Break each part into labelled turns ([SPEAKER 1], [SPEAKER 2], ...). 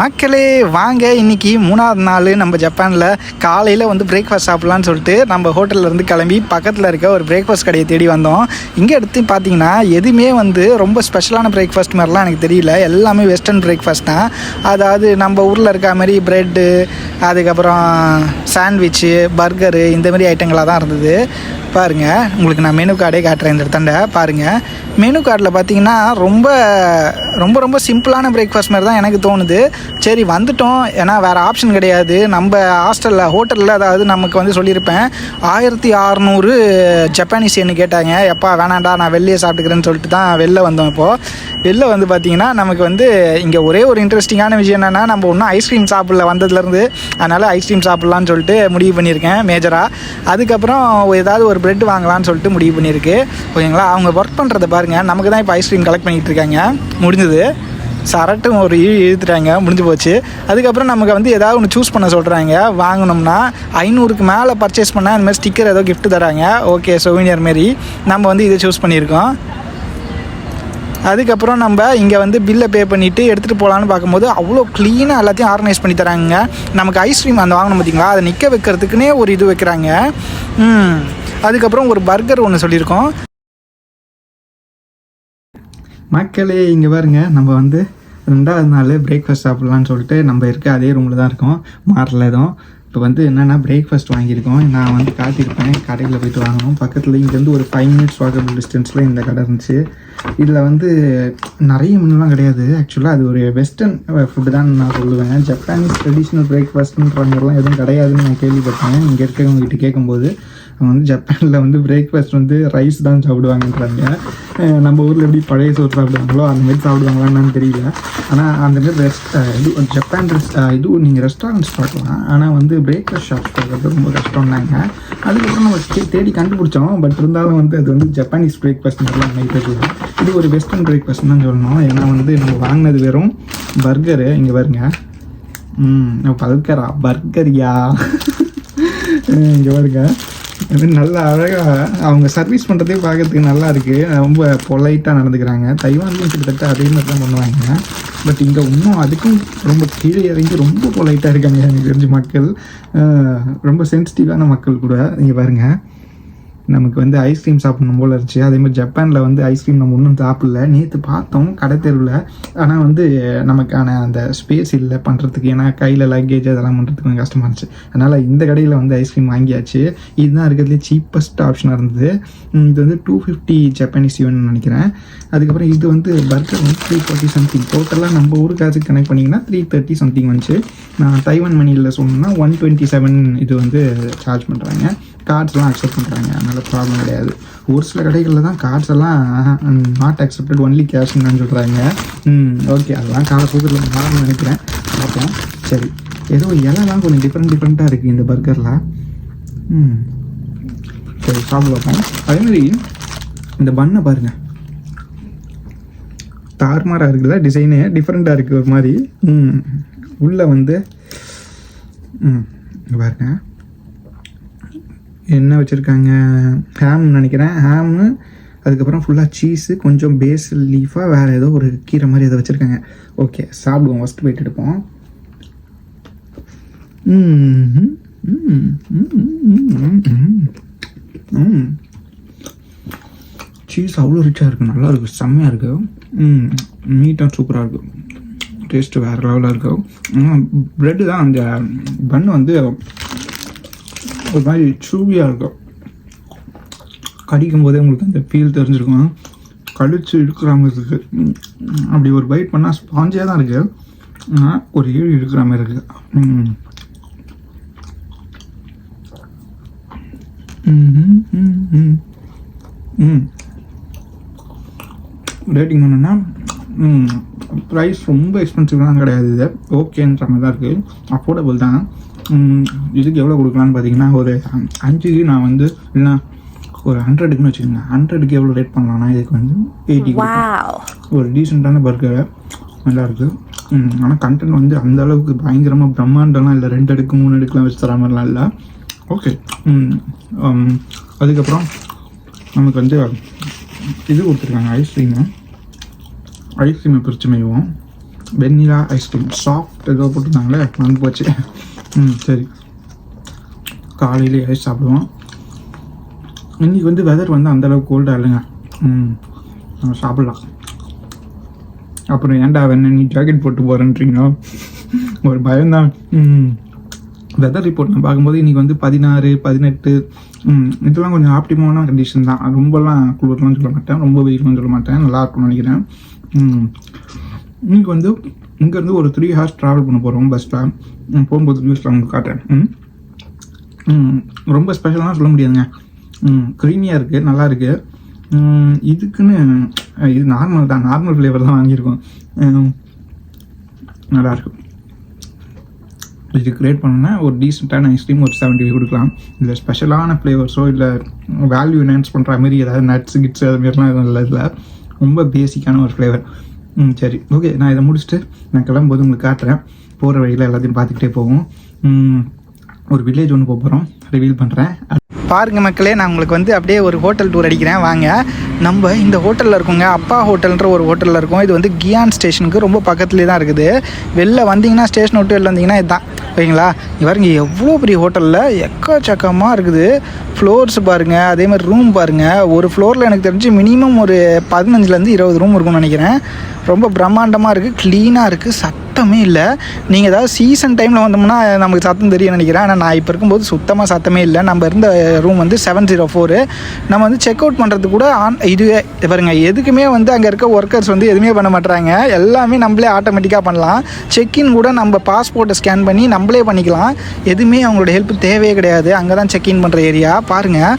[SPEAKER 1] மக்களே வாங்க இன்னைக்கு மூணாவது நாள் நம்ம ஜப்பானில் காலையில் வந்து பிரேக்ஃபாஸ்ட் சாப்பிட்லான்னு சொல்லிட்டு நம்ம ஹோட்டல்ல இருந்து கிளம்பி பக்கத்தில் இருக்க ஒரு பிரேக்ஃபாஸ்ட் கடையை தேடி வந்தோம். இங்கே எடுத்து பார்த்தீங்கன்னா எதுவுமே வந்து ரொம்ப ஸ்பெஷலான பிரேக்ஃபாஸ்ட் மாதிரிலாம் எனக்கு தெரியல. எல்லாமே வெஸ்டர்ன் பிரேக்ஃபாஸ்ட் தான். அதாவது நம்ம ஊரில் இருக்க மாதிரி ப்ரெட்டு அதுக்கப்புறம் சாண்ட்விட்சு பர்கரு இந்த மாதிரி ஐட்டங்களாக தான் இருந்தது. பாருங்கள் உங்களுக்கு நான் மெனு கார்டே காட்டுறேன் இந்த இடத்தாண்ட பாருங்கள் மெனு கார்டில் பார்த்தீங்கன்னா ரொம்ப ரொம்ப ரொம்ப சிம்பிளான பிரேக்ஃபாஸ்ட் மாதிரி தான் எனக்கு தோணுது. சரி வந்துட்டோம். ஏன்னா வேறு ஆப்ஷன் கிடையாது. நம்ம ஹாஸ்டலில் ஹோட்டலில் அதாவது நமக்கு வந்து சொல்லியிருப்பேன் ஆயிரத்தி அறநூறு ஜப்பானீஸ் என்ன கேட்டாங்க. எப்பா வேணாண்டா நான் வெளியே சாப்பிட்டுக்கிறேன்னு சொல்லிட்டு தான் வெளில வந்தோம் இப்போது வெளில வந்து பார்த்தீங்கன்னா நமக்கு வந்து இங்கே ஒரே ஒரு இன்ட்ரெஸ்டிங்கான விஷயம் என்னென்னா நம்ம ஒன்றும் ஐஸ்கிரீம் சாப்பிடல வந்ததுலேருந்து. அதனால் ஐஸ்கிரீம் சாப்பிட்லான்னு சொல்லிட்டு முடிவு பண்ணியிருக்கேன் மேஜராக அதுக்கப்புறம் ஏதாவது ஒரு பிரெட் வாங்கலாம்னு சொல்லிட்டு முடிவு பண்ணியிருக்கு. ஓகேங்களா? அவங்க ஒர்க் பண்ணுறத பாருங்கள் நமக்கு தான் இப்போ ஐஸ்கிரீம் கலெக்ட் பண்ணிகிட்டு இருக்காங்க. முடிஞ்சது. சரட்டும் ஒரு இழு இழுத்துட்டாங்க முடிஞ்சு போச்சு. அதுக்கப்புறம் நமக்கு வந்து ஏதாவது ஒன்று சூஸ் பண்ண சொல்கிறாங்க வாங்கினோம்னா ஐநூறுக்கு மேலே பர்ச்சேஸ் பண்ணால் இந்த மாதிரி ஸ்டிக்கர் ஏதோ கிஃப்ட் தராங்க. ஓகே சொவினியர் மாரி. நம்ம வந்து இதை சூஸ் பண்ணியிருக்கோம். அதுக்கப்புறம் நம்ம இங்கே வந்து பில்லை பே பண்ணிவிட்டு எடுத்துகிட்டு போகலான்னு பார்க்கும்போது அவ்வளோ க்ளீனாக எல்லாத்தையும் ஆர்கனைஸ் பண்ணி தராங்க. நமக்கு ஐஸ்கிரீம் அந்த வாங்கணும் பார்த்தீங்களா அதை நிற்க வைக்கிறதுக்குனே ஒரு இது வைக்கிறாங்க. ம். அதுக்கப்புறம் ஒரு பர்கர் ஒன்று சொல்லியிருக்கோம். மக்களே இங்கே பாருங்க. நம்ம வந்து ரெண்டாவது நாள் பிரேக்ஃபாஸ்ட் சாப்பிட்லான்னு சொல்லிட்டு நம்ம இருக்க அதே ரூமில் தான் இருக்கோம். மாறல எதுவும் இப்போ வந்து என்னென்னா பிரேக்ஃபாஸ்ட் வாங்கியிருக்கோம். நான் வந்து காட்டியிருப்பேன் கடையில் போயிட்டு வாங்கணும். பக்கத்தில் இங்கேருந்து ஒரு ஃபைவ் மினிட்ஸ் வாக்கபிள் டிஸ்டன்ஸில் இந்த கடை இருந்துச்சு. இதில் வந்து நிறைய மெனுலாம் கிடையாது. ஆக்சுவலாக அது ஒரு வெஸ்டர்ன் ஃபுட்டு தான் நான் சொல்லுவேன். ஜப்பானீஸ் ட்ரெடிஷ்னல் பிரேக்ஃபாஸ்ட்ன்ற மாதிரிலாம் எதுவும் கிடையாதுன்னு நான் கேள்விப்பட்டேன். இங்கே இருக்கிறவங்ககிட்ட கேட்கும்போது வந்து ஜப்பானில் வந்து பிரேக்ஃபாஸ்ட் வந்து ரைஸ் தான் சாப்பிடுவாங்கன்றாங்க. நம்ம ஊரில் எப்படி பழைய சோறு சாப்பிடுவாங்களோ அந்த மாதிரி சாப்பிடுவாங்களான்னு தெரியல. ஆனால் அந்த மாதிரி ரெஸ்ட் இது ஜப்பான் ரெஸ்ட் இது நீங்கள் ரெஸ்டாரண்ட்ஸ் பார்க்கலாம். ஆனால் வந்து பிரேக்ஃபாஸ்ட் ஷாப்ஸ் பார்க்குறது ரொம்ப கஷ்டம்னாங்க அதுக்கப்புறம் நம்ம தேடி கண்டுபிடிச்சோம். பட் இருந்தாலும் வந்து அது வந்து ஜப்பானீஸ் பிரேக்ஃபாஸ்ட் மாதிரிலாம் நினைக்க இது ஒரு வெஸ்டர்ன் பிரேக்ஃபாஸ்ட் தான் சொல்லணும். ஏன்னா வந்து நம்ம வாங்கினது வெறும் பர்கரு இங்கே பாருங்க. ம் பர்கரா பர்கரியா. இங்கே பாருங்க. இது மாதிரி நல்லா அழகாக அவங்க சர்வீஸ் பண்ணுறதே பார்க்கறதுக்கு நல்லா இருக்குது ரொம்ப பொலைட்டாக நடந்துக்கிறாங்க. தைவான்லையும் கிட்டத்தட்ட அதே மாதிரி தான் பண்ணுவாங்க. பட் இங்கே இன்னும் அதுக்கும் ரொம்ப கீழே இறங்கி ரொம்ப பொலைட்டாக இருக்காங்க எனக்கு தெரிஞ்ச மக்கள். ரொம்ப சென்சிட்டிவான மக்கள் கூட. இங்கே பாருங்க. நமக்கு வந்து ஐஸ்கிரீம் சாப்பிடணும் போல இருந்துச்சு. அதே மாதிரி ஜப்பானில் வந்து ஐஸ்கிரீம் நம்ம ஒன்றும் சாப்பிடல. நேற்று பார்த்தோம் கடை தெருவில். ஆனால் வந்து நமக்கான அந்த ஸ்பேஸ் இல்லை பண்ணுறதுக்கு ஏன்னா கையில் லக்கேஜ் அதெல்லாம் பண்ணுறதுக்கு கொஞ்சம் கஷ்டமாக இருந்துச்சு. அதனால் இந்த கடையில் வந்து ஐஸ்கிரீம் வாங்கியாச்சு. இதுதான் இருக்கிறதுலே சீப்பஸ்ட் ஆப்ஷனாக இருந்தது. இது வந்து டூ ஃபிஃப்டி ஜப்பானீஸ் யூன் நினைக்கிறேன். அதுக்கப்புறம் இது வந்து பர்கர் வந்து த்ரீ ஃபார்ட்டி சம்திங் டோட்டலாக நம்ம ஊர் காசுக்கு கனெக்ட் பண்ணிங்கன்னா த்ரீ தேர்ட்டி சம்திங் வந்துச்சு. நான் தைவான் மணியில் சொன்னேன்னா ஒன் டுவெண்ட்டி செவன் இது வந்து சார்ஜ் பண்ணுறாங்க கார்ட்ஸ்லாம் அக்செப்ட் பண்ணுறாங்க அதனால் ப்ராப்ளம் கிடையாது. ஒரு சில கடைகளில் தான் கார்ட்ஸ் எல்லாம் நாட் அக்செப்டட் ஒன்லி கேஷ்னு சொல்கிறாங்க ம் ஓகே அதெல்லாம் காலப்போக்கில் மாறணும்னு நினைக்கிறேன். பார்ப்போம். சரி. ஏதோ இலைலாம் கொஞ்சம் டிஃப்ரெண்ட் டிஃப்ரெண்ட்டாக இருக்குது இந்த பர்கரில் ம். சரி சாப்பிட பார்ப்போம். அதேமாதிரி இந்த பண்ணை பாருங்கள் தார்மாராக இருக்குல்ல டிசைனு டிஃப்ரெண்ட்டாக இருக்குது ஒரு மாதிரி. ம். உள்ளே வந்து ம் பாருங்கள் என்ன வச்சுருக்காங்க? ஹேம்னு நினைக்கிறேன். ஹேமு அதுக்கப்புறம் ஃபுல்லாக சீஸு கொஞ்சம் பேஸ் லீஃபாக வேறு ஏதோ ஒரு கீரை மாதிரி ஏதோ வச்சுருக்காங்க. ஓகே சாப்பிடுவோம். ஃபஸ்ட் போயிட்டு எடுப்போம். ம். ம், சீஸ் அவ்வளோ ரிச்சாக இருக்குது நல்லா இருக்குது செம்மையாக இருக்குது ம். மீட்டும் சூப்பராக இருக்குது டேஸ்ட்டு வேறு லெவலாக இருக்கும் ப்ரெட்டு தான் அந்த பன் வந்து ஒரு மாதிரி சூவியாக இருக்கும். கடிக்கும் போதே உங்களுக்கு அந்த ஃபீல் தெரிஞ்சிருக்கும். கடிச்சு இழுக்கிற மாதிரி இருக்குது அப்படி ஒரு பைட் பண்ணால் ஸ்பாஞ்சியாக தான் இருக்குது ஆனால் ஒரு ஈழு இழுக்கிற மாதிரி இருக்குது ம். ம் ம். ம். ரேட்டிங் என்னென்னா ப்ரைஸ் ரொம்ப எக்ஸ்பென்சிவ்லாம் கிடையாது இது. ஓகேன்ற மாதிரி தான் இருக்குது அஃபோர்டபுள் தான். இதுக்கு எவ்வளோ கொடுக்கலான்னு பார்த்தீங்கன்னா ஒரு அஞ்சுக்கு நான் வந்து இல்லைன்னா ஒரு ஹண்ட்ரடுக்குன்னு வச்சுக்கோங்க ஹண்ட்ரடுக்கு எவ்வளோ ரேட் பண்ணலாம்னா இதுக்கு வந்து எயிட்டி ஒரு டீசெண்டான பர்கர் நல்லா இருக்கு. ஆனால் கண்டென்ட் வந்து அந்த அளவுக்கு பயங்கரமாக பிரம்மாண்டம்லாம் இல்லை. ரெண்டு அடுக்கு மூணு அடுக்குலாம் வச்சு தர மாதிரிலாம் இல்லை. ஓகே அதுக்கப்புறம் நமக்கு வந்து இது கொடுத்துருக்காங்க ஐஸ்கிரீமு ஐஸ்கிரீமை பிரித்து மெய்வோம் வெண்ணிலா ஐஸ்கிரீம் சாஃப்ட் ஏதோ போட்டிருந்தாங்களே வந்து போச்சு. ம் சரி. காலையிலே சாப்பிடுவோம். இன்றைக்கி வந்து வெதர் வந்து அந்தளவுக்கு கோல்டாக இல்லைங்க. ம் நம்ம சாப்பிட்லாம். அப்புறம் ஏன்டா வேணும் நீ ஜாக்கெட் போட்டு போகிறேன்றீங்களோ ஒரு பயம்தான். ம் வெதர் ரிப்போர்ட் நான் பார்க்கும்போது இன்றைக்கி வந்து பதினாறு பதினெட்டு ம், இதெல்லாம் கொஞ்சம் ஆப்டிமான கண்டிஷன் தான். ரொம்பலாம் குளிர்லாம் சொல்ல மாட்டேன். ரொம்ப வெயிலும் சொல்ல மாட்டேன். நல்லா இருக்கும்னு நினைக்கிறேன். ம். இன்னைக்கு வந்து இங்கேருந்து ஒரு த்ரீ ஹார்ஸ் ட்ராவல் பண்ண போகிறோம் பஸ்ஸில் போகும்போது நியூஸில் உங்களுக்கு காட்டுறேன். ரொம்ப ஸ்பெஷலாக சொல்ல முடியாதுங்க. க்ரீமியாக இருக்குது நல்லா இருக்குது இதுக்குன்னு இது நார்மல் தான் நார்மல் ஃப்ளேவர் தான் வாங்கியிருக்கோம். நல்லாயிருக்கும் நல்லா இது கிரியேட் பண்ணா ஒரு டீசெண்டான ஐஸ்கிரீம் ஒரு செவன்ட்டி கொடுக்கலாம். இல்லை ஸ்பெஷலான ஃப்ளேவர்ஸோ இல்லை வேல்யூ என்ஹான்ஸ் பண்ணுற மாதிரி ஏதாவது நட்ஸ் கிட்ஸ் அது மாதிரிலாம் எதுவும் இல்லை இதில். ரொம்ப பேசிக்கான ஒரு ஃப்ளேவர் ம் சரி. ஓகே நான் இதை முடிச்சுட்டு நான் கிளம்பும்போது உங்களுக்கு காட்டுறேன். போகிற வழியில் எல்லாத்தையும் பார்த்துக்கிட்டே போவோம். ஒரு வில்லேஜ் ஒன்று போக போகிறோம் ரிவீல் பண்ணுறேன் பாருங்க மக்களே நான் உங்களுக்கு வந்து அப்படியே ஒரு ஹோட்டல் டூர் அடிக்கிறேன். வாங்க. நம்ம இந்த ஹோட்டலில் இருக்கோங்க. அப்பா ஹோட்டல்ன்ற ஒரு ஹோட்டலில் இருக்கோம். இது வந்து கியான் ஸ்டேஷனுக்கு ரொம்ப பக்கத்துலேயே தான் இருக்குது. வெளில வந்தீங்கன்னா ஸ்டேஷன் விட்டு வெளில வந்தீங்கன்னா இதுதான். ஓகேங்களா இங்க பாருங்க எவ்வளோ பெரிய ஹோட்டலில் எக்கச்சக்கமாக இருக்குது. ஃப்ளோர்ஸ் பாருங்கள் அதே மாதிரி ரூம் பாருங்கள் ஒரு ஃப்ளோரில் எனக்கு தெரிஞ்சு மினிமம் ஒரு பதினஞ்சுலேருந்து இருபது ரூம் இருக்கும்னு நினைக்கிறேன். ரொம்ப பிரம்மாண்டமாக இருக்குது க்ளீனாக இருக்குது சத்தமே இல்லை. நீங்கள் ஏதாவது சீசன் டைமில் வந்தோம்னா நமக்கு சத்தம் தெரியும் நினைக்கிறேன். ஆனால் நான் இப்போ இருக்கும்போது சுத்தமாக சத்தமே இல்லை. நம்ம இருந்த ரூம் வந்து செவன் ஜீரோ ஃபோரு நம்ம வந்து செக் அவுட் பண்ணுறது கூட ஆன் இதுவே இது பாருங்க எதுக்குமே வந்து அங்கே இருக்க ஒர்க்கர்ஸ் வந்து எதுவுமே பண்ண மாட்டுறாங்க எல்லாமே நம்மளே ஆட்டோமேட்டிக்காக பண்ணலாம். செக்இன் கூட நம்ம பாஸ்போர்ட்டை ஸ்கேன் பண்ணி நம்மளே பண்ணிக்கலாம். எதுவுமே அவங்களோட ஹெல்ப் தேவையே கிடையாது. அங்கே தான் செக்இன் பண்ணுற ஏரியா பாருங்கள்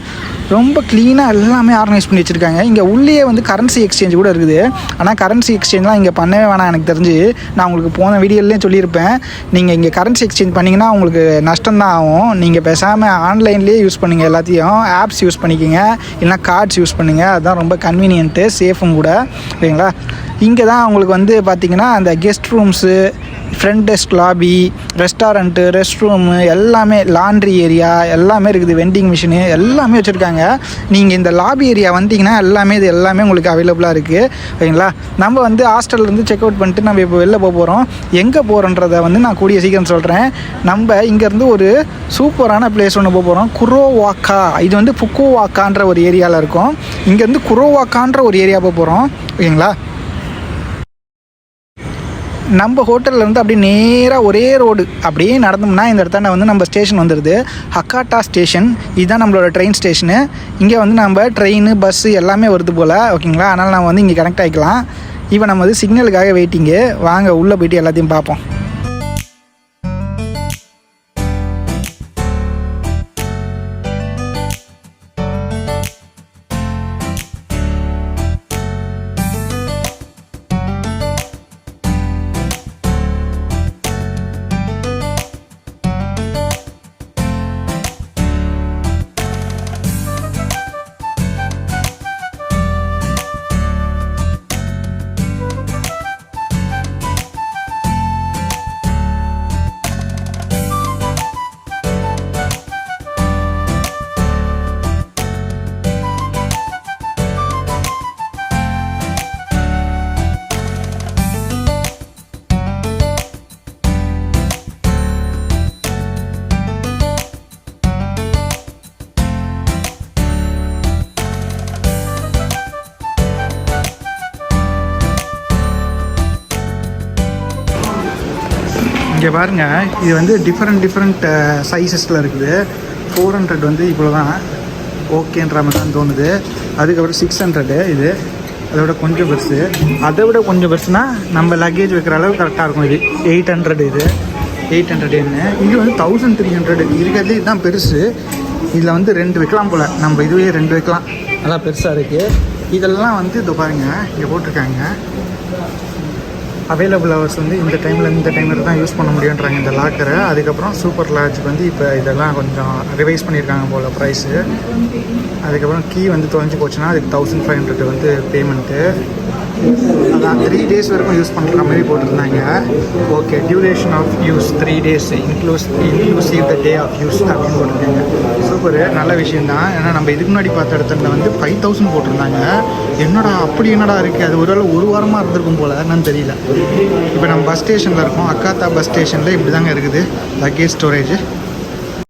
[SPEAKER 1] ரொம்ப க்ளீனாக எல்லாமே ஆர்கனைஸ் பண்ணி வச்சுருக்காங்க. இங்கே உள்ளே வந்து கரன்சி எக்ஸ்சேஞ்ச் கூட இருக்குது. ஆனால் கரன்சி எக்ஸ்சேஞ்ச்லாம் இங்கே பண்ணவே வேணாம் எனக்கு தெரிஞ்சு. நான் உங்களுக்கு போன வீடியோலேயும் சொல்லியிருப்பேன். நீங்கள் இங்கே கரன்சி எக்ஸ்சேஞ்ச் பண்ணிங்கன்னா உங்களுக்கு நஷ்டம் தான் ஆகும். நீங்கள் பேசாமல் ஆன்லைன்லேயே யூஸ் பண்ணுங்கள் எல்லாத்தையும். ஆப்ஸ் யூஸ் பண்ணிக்கோங்க. இல்லைனா கார்ட்ஸ் யூஸ் பண்ணுங்கள் அதுதான் ரொம்ப கன்வீனியன்ட்டு சேஃபும் கூட. சரிங்களா? இங்கே தான் உங்களுக்கு வந்து பார்த்திங்கன்னா அந்த guest rooms front desk lobby restaurant rest room எல்லாமே லாண்ட்ரி ஏரியா எல்லாமே இருக்குது வெண்டிங் மிஷினு எல்லாமே வச்சுருக்காங்க. நீங்கள் இந்த லாபி ஏரியா வந்தீங்கன்னா எல்லாமே இது எல்லாமே உங்களுக்கு அவைலபிளாக இருக்குது ஓகேங்களா நம்ம வந்து ஹாஸ்டல்லேருந்து செக் அவுட் பண்ணிட்டு நம்ம இப்போ வெளில போக போகிறோம் எங்கே போகிறோன்றதை வந்து நான் கூடிய சீக்கிரம் சொல்கிறேன் நம்ம இங்கேருந்து ஒரு சூப்பரான பிளேஸ் ஒன்று போக போகிறோம் குரோவாக்கா. இது வந்து புக்குவாக்கான்ற ஒரு ஏரியாவில் இருக்கும். இங்கேருந்து குரோவாக்கான்ற ஒரு ஏரியா போக போகிறோம் ஓகேங்களா நம்ம ஹோட்டல்ல இருந்து அப்படியே நேராக ஒரே ரோடு அப்படியே நடந்தோம்னா இந்த இடத்தாண்ட வந்து நம்ம ஸ்டேஷன் வந்துடுது ஹக்காட்டா ஸ்டேஷன் இதுதான் நம்மளோட ட்ரெயின் ஸ்டேஷனு இங்கே வந்து நம்ம ட்ரெயின் பஸ்ஸு எல்லாமே வருது போல் ஓகேங்களா? அதனால் நம்ம வந்து இங்கே கனெக்ட் ஆகிக்கலாம் இப்போ நம்ம வந்து சிக்னலுக்காக வெயிட்டிங்கு வாங்க உள்ளே போயிட்டு எல்லாத்தையும் பார்ப்போம். இங்கே பாருங்கள் இது வந்து டிஃப்ரெண்ட் டிஃப்ரெண்ட் சைஸஸில் இருக்குது. ஃபோர் ஹண்ட்ரட் வந்து இவ்வளோ தான் ஓகேன்ற மாதிரி தான் தோணுது. அதுக்கப்புறம் சிக்ஸ் ஹண்ட்ரடு இது. அதை விட கொஞ்சம் பெருசு. அதை விட கொஞ்சம் பெருசுனா நம்ம லக்கேஜ் வைக்கிற அளவு கரெக்டாக இருக்கும். இது எயிட் ஹண்ட்ரட் இது. எயிட் ஹண்ட்ரட் என்ன? இது வந்து தௌசண்ட் த்ரீ ஹண்ட்ரட் இருக்கிறது இதுதான் பெருசு. இதில் வந்து ரெண்டு வைக்கலாம் போல். நம்ம இதுவே ரெண்டு வைக்கலாம். நல்லா பெருசாக இருக்குது இதெல்லாம் வந்து இதை பாருங்கள் இங்கே போட்டிருக்காங்க. அவைலபிள் ஹவர்ஸ் வந்து இந்த டைமில் இந்த டைமில் தான் யூஸ் பண்ண முடியுன்றாங்க இந்த லாக்கரை அதுக்கப்புறம் சூப்பர் லாட்ஜுக்கு வந்து இப்போ இதெல்லாம் கொஞ்சம் ரிவைஸ் பண்ணியிருக்காங்க போல் ப்ரைஸு அதுக்கப்புறம் கீ வந்து தொலைஞ்சு போச்சுன்னா அதுக்கு தௌசண்ட் ஃபைவ் ஹண்ட்ரட் வந்து பேமெண்ட்டு அதான் த்ரீ டேஸ் வரைக்கும் யூஸ் பண்ணுற மாதிரி போட்டிருந்தாங்க. Okay duration of use three days include inclusive the day of use அப்படின்னு போட்டிருக்காங்க சூப்பர் நல்ல விஷயம் தான் ஏன்னா நம்ம இதுக்கு முன்னாடி பார்த்த இடத்துல வந்து ஃபைவ் தௌசண்ட் போட்டிருந்தாங்க. என்னடா அப்படி என்னடா இருக்குது அது ஒருவேளை ஒரு வாரமாக இருந்திருக்கும் போல. என்னன்னு தெரியல. இப்போ நம்ம பஸ் ஸ்டேஷனில் இருக்கோம். அக்காத்தா பஸ் ஸ்டேஷனில் இப்படி தாங்க இருக்குது. Luggage storage